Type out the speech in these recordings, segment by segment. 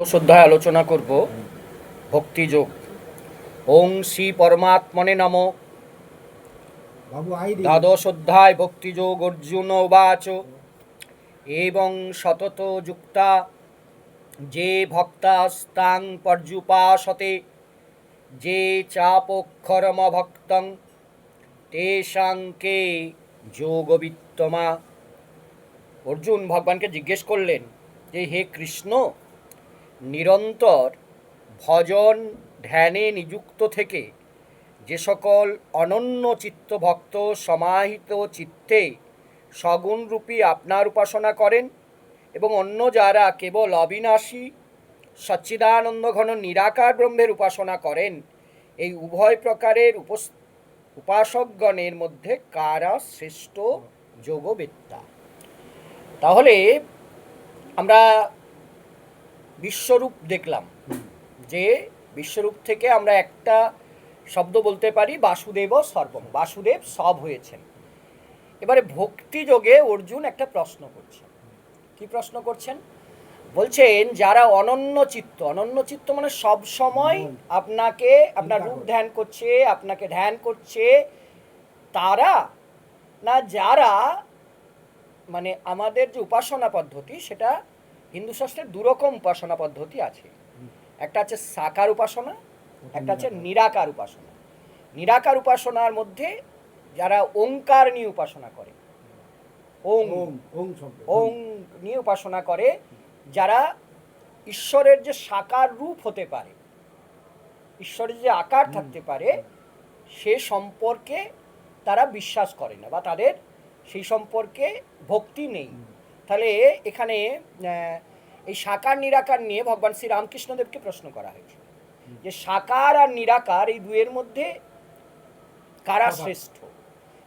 শ্রদ্ধায় আলোচনা করব ভক্তিযোগ। ওং শ্রী পরমাত্মনে নম। দ্বাদশ অধ্যায় ভক্তিযোগ অর্জুন উবাচ। এবং সতত যুক্তা যে ভক্তাস্তাং পর্যুপাসতে যে চাপক্ষরম ভক্তং তেষাঙ্কে যোগবিত্তমা। অর্জুন ভগবানকে জিজ্ঞেস করলেন যে হে কৃষ্ণ নিরন্তর ভজন ধ্যানে নিযুক্ত থেকে যে সকল অনন্য চিত্তভক্ত সমাহিত চিত্তে সগুণরূপী আপনার উপাসনা করেন এবং অন্য যারা কেবল অবিনাশী সচ্চিদানন্দ ঘন নিরাকার ব্রহ্মের উপাসনা করেন, এই উভয় প্রকারের উপস, উপাসকগণের মধ্যে কারা শ্রেষ্ঠ যোগবেত্তা? তাহলে আমরা বিশ্বরূপ দেখলাম। যে বিশ্বরূপ থেকে আমরা একটা শব্দ বলতে পারি বাসুদেব সর্বম। বাসুদেব সব হয়েছেন। এবারে ভক্তি যোগে অর্জুন একটা প্রশ্ন করছেন। কি প্রশ্ন করছেন? বলছেন যারা অনন্য চিত্ত অনন্য চিত্ত মানে সব সময় আপনাকে আপনার রূপ ধ্যান করছে আপনাকে ধ্যান করছে তারা না যারা মানে আমাদের যে উপাসনা পদ্ধতি সেটা হিন্দু শাস্ত্রের দুরকম উপাসনা পদ্ধতি আছে। একটা আছে সাকার উপাসনা একটা আছে নিরাকার উপাসনা। নিরাকার উপাসনার মধ্যে যারা ওঙ্কার নিয়ে উপাসনা করে ওং ওং নিয়ে উপাসনা করে যারা ঈশ্বরের যে সাকার রূপ হতে পারে ঈশ্বরের যে আকার থাকতে পারে সে সম্পর্কে তারা বিশ্বাস করে না বা তাদের সেই সম্পর্কে ভক্তি নেই। তাহলে এখানে এই সাকার নিরাকার নিয়ে ভগবান শ্রী রামকৃষ্ণদেবকে প্রশ্ন করা হয়েছে। যে সাকার আর নিরাকার এই দুয়ের মধ্যে কারা শ্রেষ্ঠ?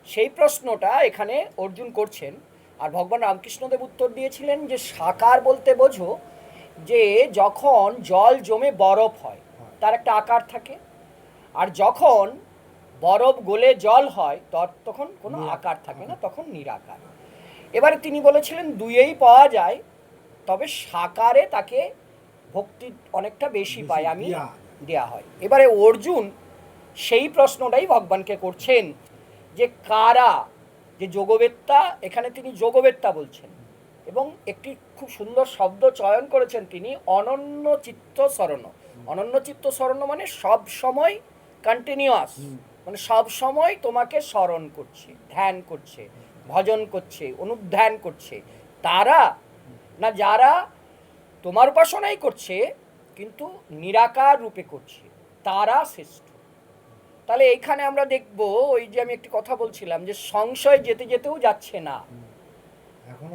সেই প্রশ্নটা এখানে অর্জুন করছেন আর ভগবান রামকৃষ্ণদেব উত্তর দিয়েছিলেন যে সাকার বলতে বোঝো যে যখন জল জমে বরফ হয় তার একটা আকার থাকে। আর যখন বরফ গলে জল হয় তখন কোনো আকার থাকে না তখন নিরাকার। এবারে তিনি বলেছিলেন দুইয়েই পাওয়া যায় তবে সাকারে তাকে ভক্তি অনেকটা বেশি পায় আমি দেয়া। হয়। এবারে অর্জুন সেই প্রশ্নটাই ভগবানকে করছেন যে কারা যে যোগবেত্তা এখানে তিনি যোগবেত্তা বলছেন এবং একটি খুব সুন্দর শব্দ চয়ন করেছেন তিনি অনন্য চিত্ত স্মরণ অনন্য চিত্ত স্মরণ মানে সব সময় কন্টিনিউয়াস মানে সব সময় তোমাকে স্মরণ করছে ধ্যান করছে। ভজন করছে অনুধ্যান করছে। তারা না যারা তোমার উপাসনাই করছে কিন্তু নিরাকার রূপে করছে তারা শ্রেষ্ঠ। তাহলে এইখানে আমরা দেখব ওই যে আমি একটি কথা বলছিলাম যে সংশয় যেতে যেতেও যাচ্ছে না।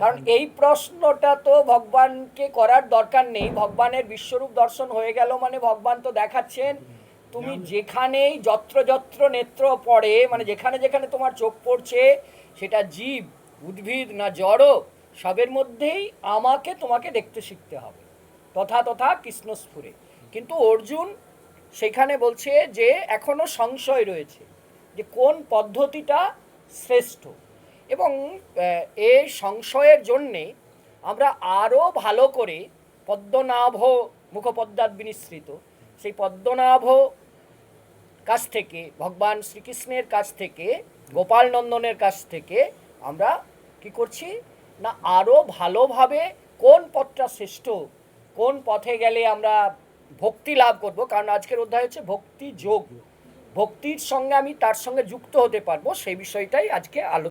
কারণ এই প্রশ্নটা তো ভগবানকে করার দরকার নেই। ভগবানের বিশ্বরূপ দর্শন হয়ে গেল মানে ভগবান তো দেখাচ্ছেন। তুমি যেখানেই যত্র যত্র নেত্র পড়ে মানে যেখানে যেখানে তোমার চোখ পড়ছে, সেটা জীব, উদ্ভিদ না জড়, সবের মধ্যেই আমাকে তোমাকে দেখতে শিখতে হবে। তথা তথা কৃষ্ণস্ফুরে। কিন্তু অর্জুন সেখানে বলছে যে, এখনও সংশয় রয়েছে যে কোন পদ্ধতিটা শ্রেষ্ঠ। এবং এই সংশয়ের জন্যে আমরা আরও ভালো করে পদ্মনাভ মুখপদ্মাত বিনিসৃত। সেই পদ্মনাভ কাছ থেকে, ভগবান শ্রীকৃষ্ণের কাছ থেকে, গোপাল নন্দনের কাছ থেকে আমরা কি করছি? না আরও ভালোভাবে কোন পথটা শ্রেষ্ঠ, কোন পথে গেলে আমরা ভক্তি লাভ করব? কারণ আজকের অধ্যায় হচ্ছে ভক্তি যোগ। ভক্তির সঙ্গে আমি তার সঙ্গে যুক্ত হতে পারব, সেই বিষয়টাই আজকে আলো